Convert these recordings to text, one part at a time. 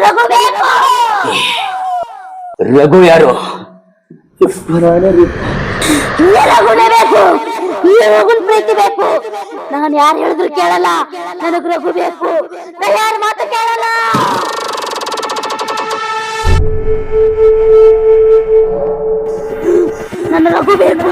ರಘು ಬೇಕು ರಘು ಯಾರು ಈ ರಘುನೇ ಬೇಕು ಈ ರಘುನ ಪ್ರೀತಿ ಬೇಕು ನಾನು ಯಾರು ಹೇಳಿದ್ರು ಕೇಳಲ್ಲ ನನಗ್ ರಘು ಬೇಕು ನಾ ಯಾರ ಮಾತು ಕೇಳಲ್ಲ ನನ್ನ ರಘು ಬೇಕು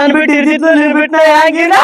ನಾನ್ ಬಿಟ್ಟು ಇರ್ತಿತ್ತು ನೀನ್ ಬಿಟ್ಟ ಹ್ಯಾಂಗಿನ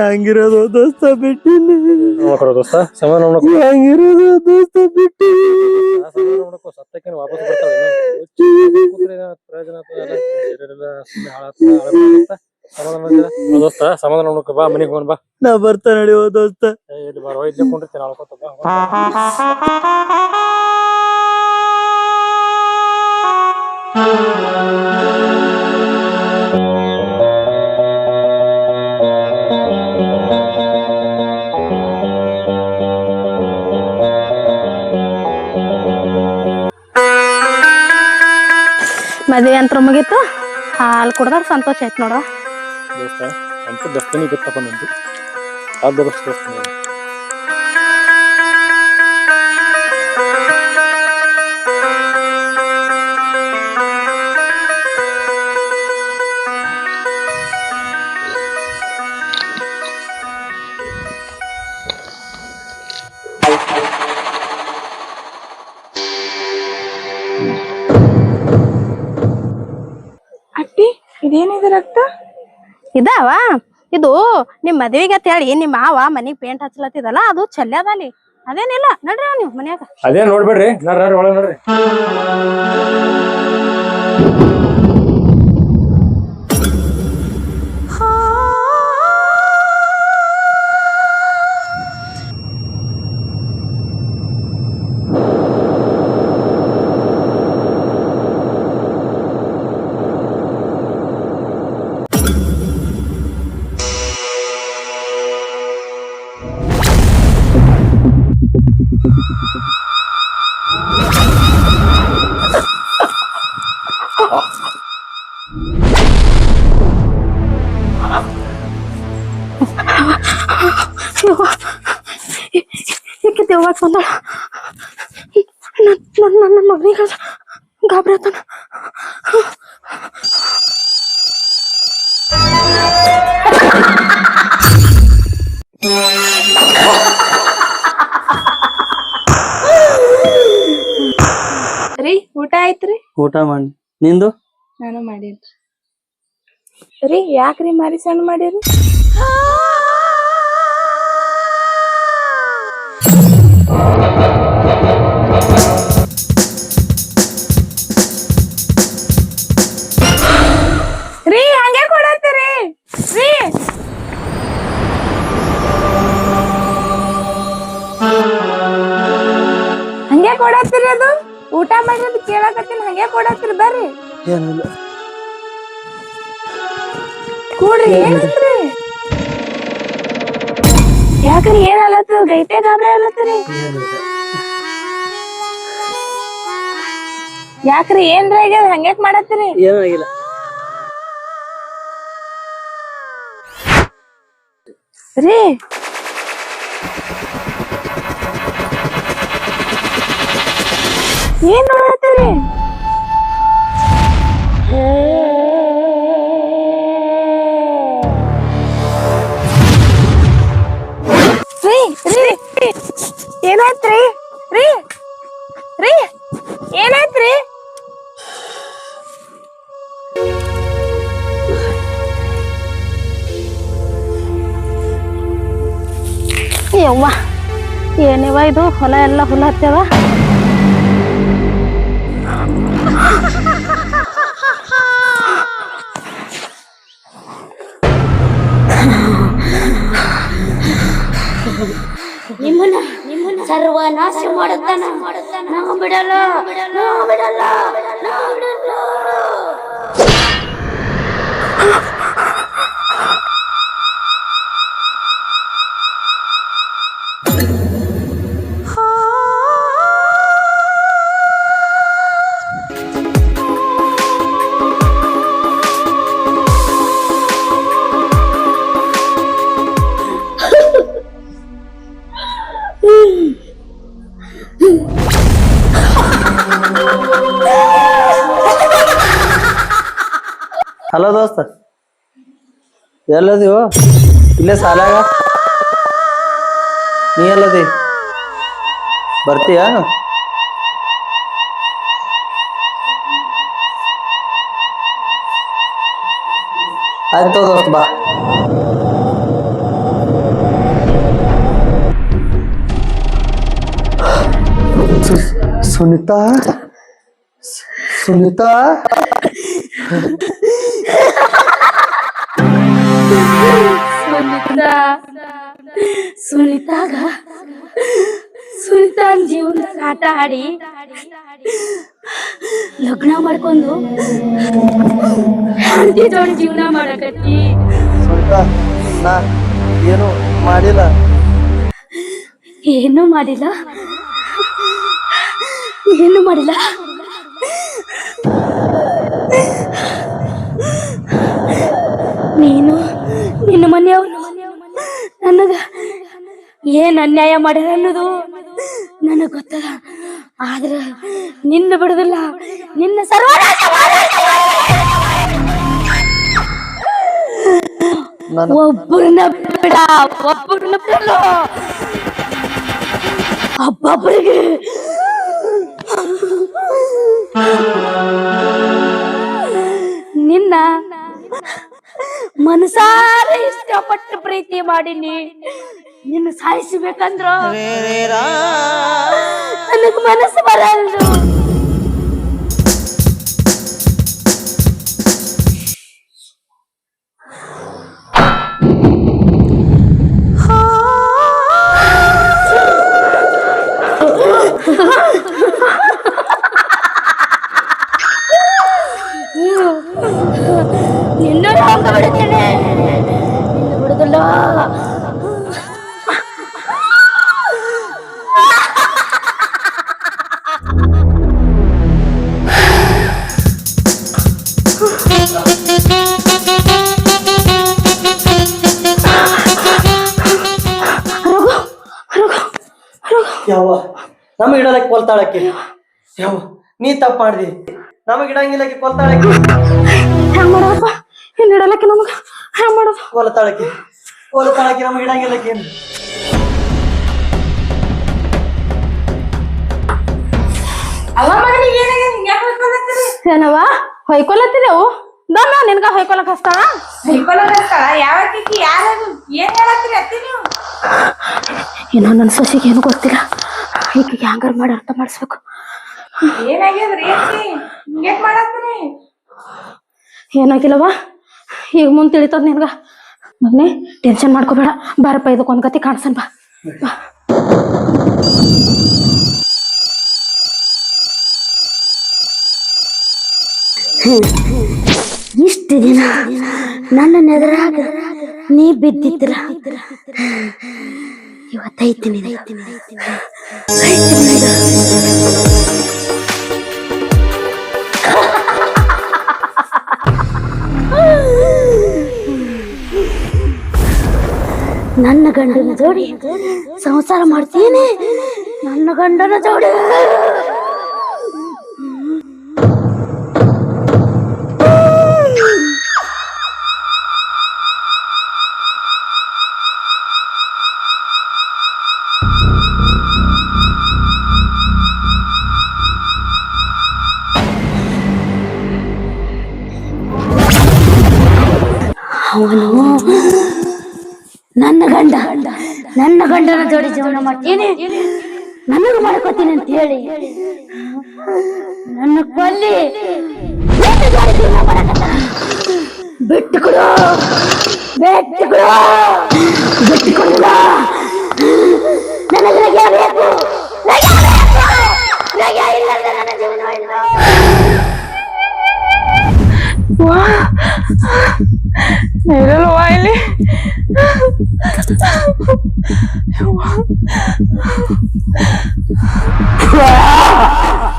ಹೆಂಗಿರೋದು ದೋಸ್ತ ಬಿಟ್ಟಿನಿ ಮಾಡ್ಕೊರೋ ದೋಸ್ತ ಮಾಡ್ಕೊ ಹೆಂಗಿರೋದು ದೋಸ್ತ ಬಿಟ್ಟಿ ಸತ್ತಕ್ಕೆ ವಾಪಸ್ ಬರ್ತಾಳೆ? ಪ್ರಯೋಜನ ಸುಮ್ನೆ ದೋಸ್ತ. ಸಮಾಧಾನ ದೋಸ್ತ ಸಮಾಧಾನ ಮಾಡ್ಕೊ ಬಾ ಮನೆಗೆ ಹೋಗೋಣ ಬಾ ನಾ ಬರ್ತಾ ನಡೆಯೋ ದೋಸ್ತ ಏ, ಇಲ್ಲಿ ಬಾರೋ ಇಲ್ಲೇ ಕೊಂಡಿರ್ತೀನಿ ಅಳ್ಕೊತ ಬಾ ಮದುವೆ ಅಂತ ಮುಗೀತು. ಹಾಲು ಕುಡ್ದಾಗ ಸಂತೋಷ ಆಯ್ತು ನೋಡ್ರ ಅಂತ ದಸ್ತನಿ ಗೊತ್ತಪ್ಪ ನಂದು. ಆದ ದೋಸ್ತ ಇದಾವ? ಇದು ನಿಮ್ ಮದ್ವಿಗೆ ಅಂತ ಹೇಳಿ ನಿಮ್ ಮಾವ ಮನಿಗ್ ಪೇಂಟ್ ಹಚ್ಚಲತ್ತಿದಲ್ಲ ಅದು ಚಲ್ಯದಲ್ಲಿ ಅದೇನಿಲ್ಲ, ನೋಡ್ರಿ ನೀವು ಮನ್ಯಾಗ. ಅದೇ ನೋಡ್ಬೇಡ್ರಿ ನಡ್ರಿ. ಗಾಬರಿತಾನ ರೀ ಊಟ ಆಯ್ತ್ರಿ? ಊಟ ಮಾಡಿ. ನಿಂದು? ನಾನು ಮಾಡೀನಿ ರೀ ಯಾಕ್ರಿ ಮಾರಿ ಸಣ್ಣ ಮಾಡೀರಿ? ಕೊಡತ್ತೀರಿ ಅದು? ಊಟ ಮಾಡಿರೋದು ಕೇಳಕತ್ತೀನಿ. ಹಂಗೆ ಕೊಡತ್ತೀರಿ ಬರ್ರಿ. ಏನಿಲ್ಲ. ಕೂಡ್ರಿ ಯಾಕ್ರಿ ಏನ್ ಅಲತ್ತದ ಗೈತೆ ಗಾಬ್ರಿ ಅಲತ್ತರಿ ಯಾಕ್ರಿ ಏನ್ರ ಆಗ್ಯದ? ಹಂಗ್ಯಾಕ್ ಮಾಡತ್ತೀರಿ? ಏನಾಗಿಲ್ಲ ರೀ ಏನ್ ನೋಡತ್ತೀರಿ ರೀ ರೀ. ಏನಾಯ್ತ್ರಿ? ರೀ ರೀ ಏನಾಯ್ತ್ರಿ? ಯವ್ವ ಇದು? ಹೊಲ ಎಲ್ಲ ಹುಲ ನಿಮ್ಮನ್ನ ನಿಮ್ಮನ್ನ ಸರ್ವನಾಶ ಮಾಡುತ್ತಾನ ನಾವು ಬಿಡಲ್ಲ ನಾವು ಬಿಡಲ್ಲ ನಾವು ಬಿಡಲ್ಲ ಎಲ್ಲದೀವು ಇಲ್ಲೇ ಸಾಲಾಗ ನೀ ಎಲ್ಲದಿ ಬರ್ತೀಯಾ ಆಯ್ತು ದೋಸ್ತ ಬಾ ಸು- ಸುನೀತಾ ಸುನೀತಾ. ಸುನಿತಾ ಸುನಿತಾಗ ಸುನಿತಾನ್ ಜೀವನದಾಗ ಆಟ ಆಡಿ ಲಗ್ನ ಮಾಡ್ಕೊಂಡು ಜೋಡಿ ಜೀವನ ಮಾಡಕತ್ತಿ. ಸುನೀತಾ ನಾ ಏನು ಮಾಡಿಲ್ಲ. ಏನು ಮಾಡಿಲ್ಲ. ಏನು ಮಾಡಿಲ್ಲ ನೀನು ನಿನ್ನ ಮನೆಯವರು ನನಗ ಏನ್ ಅನ್ಯಾಯ ಮಾಡ್ಯಾರ ಅನ್ನೋದು ನನಗ್ ಗೊತ್ತದ ಆದ್ರ ನಿನ್ನ ಬಿಡುದಿಲ್ಲ. ನಿನ್ನ ಸರ್ವನಾಶ ಒಬ್ಬರನ್ನ ಬಿಡ ಒಬ್ಬರನ್ನ ಬಿಡಲ್ಲ. ಒಬ್ಬೊಬ್ಬರಿಗೆ. ನಿನ್ನ ಮನಸಾರ ಇಷ್ಟಪಟ್ಟು ಪ್ರೀತಿ ಮಾಡೀನಿ. ನಿನ್ನ ಸಾಯಿಸಬೇಕಂದ್ರ ನನಗ್ ಮನಸ್ಸು ಬರಲ್ದು. ನಿನ್ನ ಹಂಗ ಅಲ್ಲ. ಯಾವ? ಇಡೋದಕ್ಕೆ ಕೊಲ್ತಾಳಕ್ಕೆ. ಯಾವ? ನೀ ತಪ್ಪ ಮಾಡ್ದಿ. ನಮಗೆ ಇಡಂಗಿಲ್ಲಕ್ಕೆ ಕೊಲ್ತಾಳಕ್ಕೆ. ಹೆಂಗ್ ಮಾಡೋದಪ್ಪ? ಇಲ್ಲಿ ಇಡಲಕ್ಕೆ ನಮಗ? ಹೆಂಗ್ ಮಾಡೋದು? ಕೊಲ್ತಾಳಕ್ಕೆ. ಕೊಲ್ತಾಳಕ್ಕೆ ನಮಗೆ ಇಡಂಗಿಲ್ಲಕ್ಕೆ ಏನು ಅಲ್ಲ ಮಗನಿಗೆ ಏನಾಗಿದೆ? ಹಿಂಗ್ಯಾಕ್ ಹೊಯ್ಕೊಳತ್ತೀರಿ ಏನವ ಹೊಯ್ಕೊಳತ್ತಿದೆವು ದಮ್ಮ ನಿನ್ಗ ಹೊಯ್ಕೊಳಕ್ ಹಸ್ತಾಳ ಹೊಯ್ಕೊಳಕ್ ಹಸ್ತಾಳ ಯಾವತ್ತಿಕ್ಕಿ ಯಾರದು ಏನ್ ಹೇಳತ್ತೀರಿ ಅತ್ತಿ ನೀವು? ಏನೋ ನನ್ನ ಸೊಸಿಗೆ ಏನು ಗೊತ್ತಿಲ್ಲ. ಈಕಿಗೆ ಹ್ಯಾಂಗಾರ ಮಾಡಿ ಅರ್ಥ ಮಾಡಿಸ್ಬೇಕು. ಏನಾಗ್ಯದ್ರಿ ಅತ್ತಿ? ಹಿಂಗ್ಯಾಕ್ ಮಾಡತ್ತೀರಿ? ಏನಾಗಿಲ್ಲವ ಈಗ ಮುಂದೆ ತಿಳಿತದ ನಿನ್ಗ. ಮಗನೆ ಟೆನ್ಷನ್ ಮಾಡ್ಕೋಬೇಡ. ಬಾರಪ್ಪ ಇದಕ್ಕೊಂದ್ ಗತಿ ಕಾಣಿಸನ್ ಬಾ. ಇಷ್ಟು ದಿನ ನನ್ನ ನೆದರಾಗ ನೀ ಬಿದ್ದಿದ್ರ. ಇವತ್ತೈತಿ ಐತಿನಿ ಐತಿ. ಗಂಡನ ಜೋಡಿ ಸಂಸಾರ ಮಾಡ್ತೀನಿ ನನ್ನ ಗಂಡನ ಜೋಡಿ. ಅವನು ನನ್ನ ಗಂಡ, ನನ್ನ ಗಂಡನ ಜೋಡಿ ಜೀವನ ಮಾಡ್ತೀನಿ. ನನಗೆ ಮಾಡ್ಕೋತೀನಿ ಅಂತ ಹೇಳಿ. ನನ್ನ ಕೊಲ್ಲಿ. ಬಿಟ್ಟು ಕೊಡು. ಬಿಟ್ಟು ಕೊಡು. ಬಿಟ್ಟು ಕೊಡುಲ್ಲ ನನಗೆ ನಗೆ ಬೇಕು. ನಗೆ ಬೇಕು. ನಗೆ ಇಲ್ಲದ ನನ್ನ ಜೀವನ ಇಲ್ಲ ಇರಲ್ವ ಇಲ್ಲಿ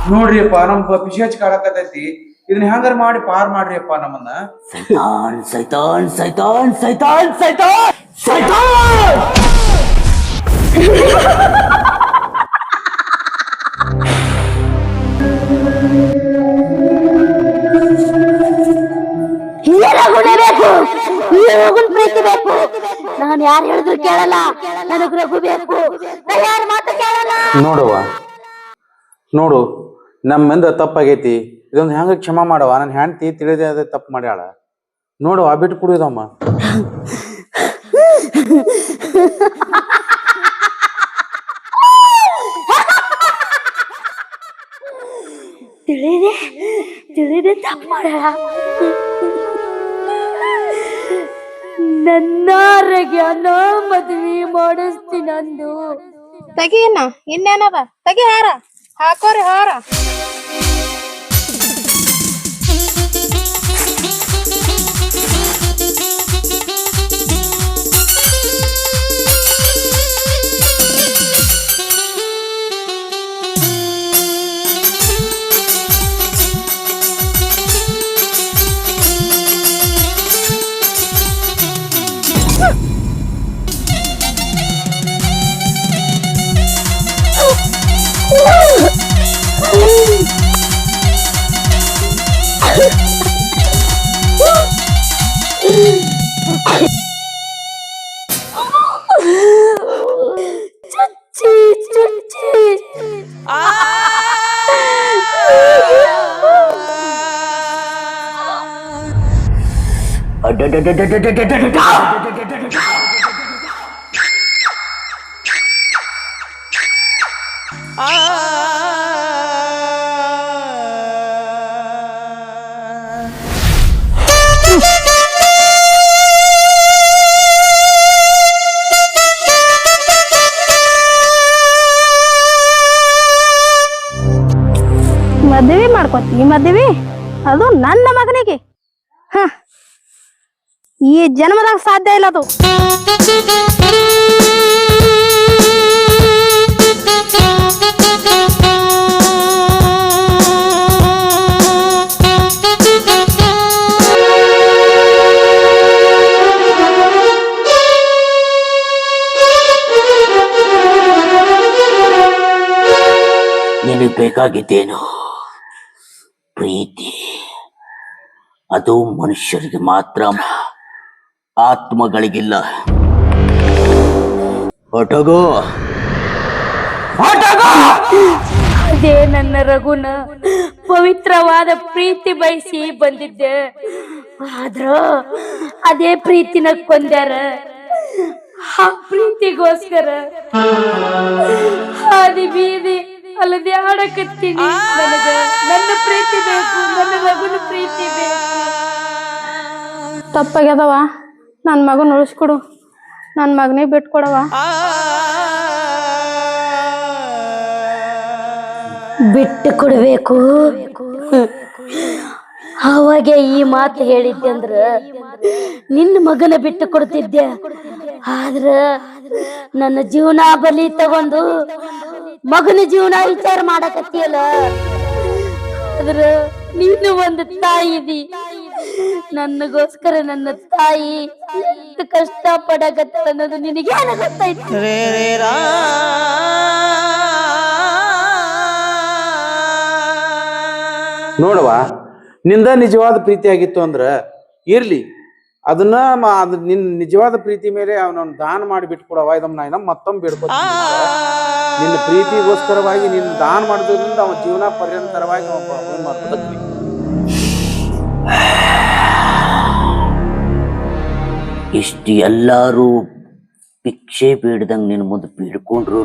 ನೋಡ್ರಿಯಪ್ಪ ನಮ್ ಪಿಶಾಚ್ ಕಾಡಕತೈತಿ ಇದನ್ನ ಹೆಂಗಾರ ಮಾಡಿ ಪಾರ್ ಮಾಡ್ರಿಯಪ್ಪ ನಮ್ಮನ್ನ? ಸೈತಾನ್ ಸೈತಾನ್ ಸೈತಾನ್ ಸೈತಾನ್ ಸೈತಾನ್! ಹಿರಿಯರ ಗುಣ ಬೇಕು? ಗುಣ ಪ್ರೀತಿ ಬೇಕು? ನಾನು ಯಾರು ಹೇಳಿದ್ರು ಕೇಳಲ್ಲ. ನನಗ್ ರಘು ಬೇಕು. ನಾ ಯಾರ ಮಾತು ಕೇಳಲ್ಲ? ನೋಡುವ. ನೋಡು ನಮ್ಮಿಂದ ತಪ್ಪಾಗೈತಿ. ಇದೊಂದು ಹೆಂಗ ಕ್ಷಮ ಮಾಡವ? ನನ್ನ ಹೆಂಡತಿ ತಿಳಿದೇ ಅದೇ ತಪ್ಪು ಮಾಡ್ಯಾಳ. ಆ ಬಿಟ್ಟು ಕುಡಿಯೋದಮ್ಮ ತಿಳಿದೆ ತಿಳಿದೆ ತಪ್ಪು ಮಾಡ್ಯಾಳ. ನನ್ನ ಅನ್ನೋ ಮದ್ವಿ ಮಾಡಿಸ್ತೀನಂದು. ತಗಿಯನ್ನ ಇನ್ನೇನದ ತಗಿ ಹಾರ ಹಾಕೋರಿ ಹಾರ. ಮದ್ವಿ ಮಾಡ್ಕೊತಿ ಮದ್ವಿ ಅದು ನನ್ನ ಮಗನಿಗೆ ಹ ಈ ಜನ್ಮದಾಗ ಸಾಧ್ಯ ಇಲ್ಲ ಅದು. ಬೇಕಾಗಿದ್ದೇನು? ಪ್ರೀತಿ. ಅದು ಮನುಷ್ಯರಿಗೆ ಮಾತ್ರ ಆತ್ಮಗಳಿಗಿಲ್ಲ. ಹೊಟಗೋ ಅದೇ ನನ್ನ ರಘುನ ಪವಿತ್ರವಾದ ಪ್ರೀತಿ ಬಯಸಿ ಬಂದಿದ್ದೆ. ಆದ್ರ ಅದೇ ಪ್ರೀತಿನ ಕೊಂದ್ಯಾರ. ಆ ಪ್ರೀತಿಗೋಸ್ಕರ ಹಾದಿ ಬೀದಿ ಅಲ್ಲದೆ ಆಡಕತ್ತೀನಿ ನನಗ ನನ್ನ ಪ್ರೀತಿ ಬೇಕು ನನ್ನ ರಘುನ ಪ್ರೀತಿ ಬೇಕು. ತಪ್ಪಾಗ್ಯದವ? ನನ್ನ ಮಗನ ಉಳಿಸ್ಕೊಡು. ನನ್ನ ಮಗನೇ ಬಿಟ್ಕೊಡವ ಬಿಟ್ಟು ಕೊಡಬೇಕು ಅವಾಗ ಈ ಮಾತು ಹೇಳಿದ್ದೆ ಅಂದ್ರ ನಿನ್ನ ಮಗನ ಬಿಟ್ಟು ಕೊಡ್ತಿದ್ದೆ ಆದ್ರ ನನ್ನ ಜೀವನ ಬಲಿ ತಗೊಂಡು ಮಗನ ಜೀವನ ವಿಚಾರ ಮಾಡಕತ್ತಿಯಲ್ಲ. ಆದ್ರ ನೀನು ಒಂದು ತಾಯಿ ನನ್ನಗೋಸ್ಕರ ನನಗೋಸ್ಕರ ನನ್ನ ತಾಯಿ ಎಷ್ಟು ಕಷ್ಟ ಪಡಕತ್ತ ಅನ್ನೋದು ನಿನಗೆ ಗೊತ್ತಾಯ್ತು ನೋಡುವ ನಿಂದ ನಿಜವಾದ ಪ್ರೀತಿ ಆಗಿತ್ತು ಅಂದ್ರ ಇರ್ಲಿ. ಅದನ್ನ ನಿನ್ನ ಅದ್ ನಿನ್ ನಿಜವಾದ ಪ್ರೀತಿ ಮೇಲೆ ಅವನ ದಾನ ಮಾಡಿ ಬಿಟ್ಕೊಡವ ಇದನ್ನ ಮತ್ತೊಮ್ಮೆ ಬೇಡ್ಕೊತೀನಿ. ನಿನ್ನ ಪ್ರೀತಿಗೋಸ್ಕರವಾಗಿ, ನಿನ್ನ ದಾನ ಮಾಡೋದ್ರಿಂದ ಅವನ ಜೀವನ ಪರ್ಯಂತರವಾಗಿ ಇಷ್ಟು ಎಲ್ಲರೂ ಭಿಕ್ಷೆ ಬೇಡ್ದಂಗ್ ನಿನ್ನ ಮುಂದೆ ಬೀಡ್ಕೊಂಡ್ರು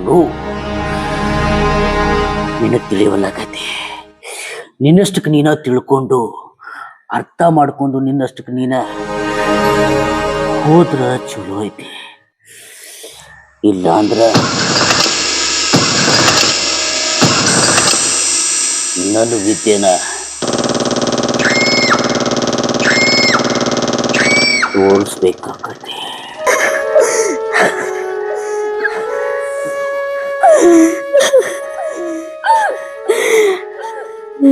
ತಿಳಿಯವಲ್ಲ ತಿಳಿಯವಲ್ಲಾಗತ್ತೆ ನಿನ್ನಷ್ಟಕ್ಕೆ ನೀನ ತಿಳ್ಕೊಂಡು ಅರ್ಥ ಮಾಡ್ಕೊಂಡು ನಿನ್ನಷ್ಟಕ್ಕೆ ನೀನ ಹೋದ್ರ ಚಲೋ ಐತಿ. ಇಲ್ಲ ಅಂದ್ರ ವಿದ್ಯೆನ ತೋರಿಸ್ಬೇಕಾಗತ್ತೆ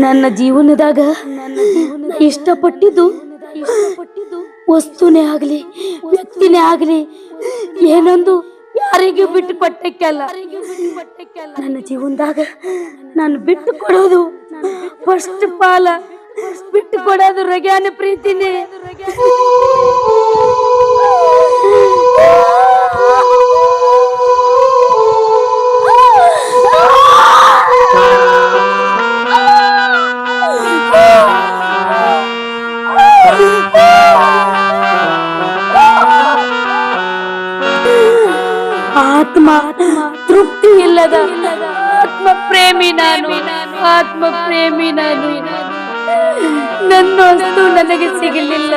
ನನ್ನ ಜೀವನದಾಗ ಇಷ್ಟಪಟ್ಟಿದ್ದು ವಸ್ತುನೇ ಆಗಲಿ ವ್ಯಕ್ತಿನೇ ಆಗಲಿ ಏನೊಂದು ಯಾರಿಗೂ ಬಿಟ್ಟು ಕೊಟ್ಟಕ್ಕೆಲ್ಲ ನನ್ನ ಜೀವನದಾಗ ನಾನು ಬಿಟ್ಟು ಕೊಡೋದು ಫಸ್ಟ್ ಪಾಲ. ಬಿಟ್ಟು ಕೊಡೋದು ರಗ್ಯಾನ ಪ್ರೀತಿನೇ. ತೃಪ್ತಿ ಇಲ್ಲದ ಆತ್ಮ ಪ್ರೇಮಿ ನಾನು ಆತ್ಮ ಪ್ರೇಮಿ ನಾನು. ನನ್ನ ನನಗೆ ಸಿಗಲಿಲ್ಲ.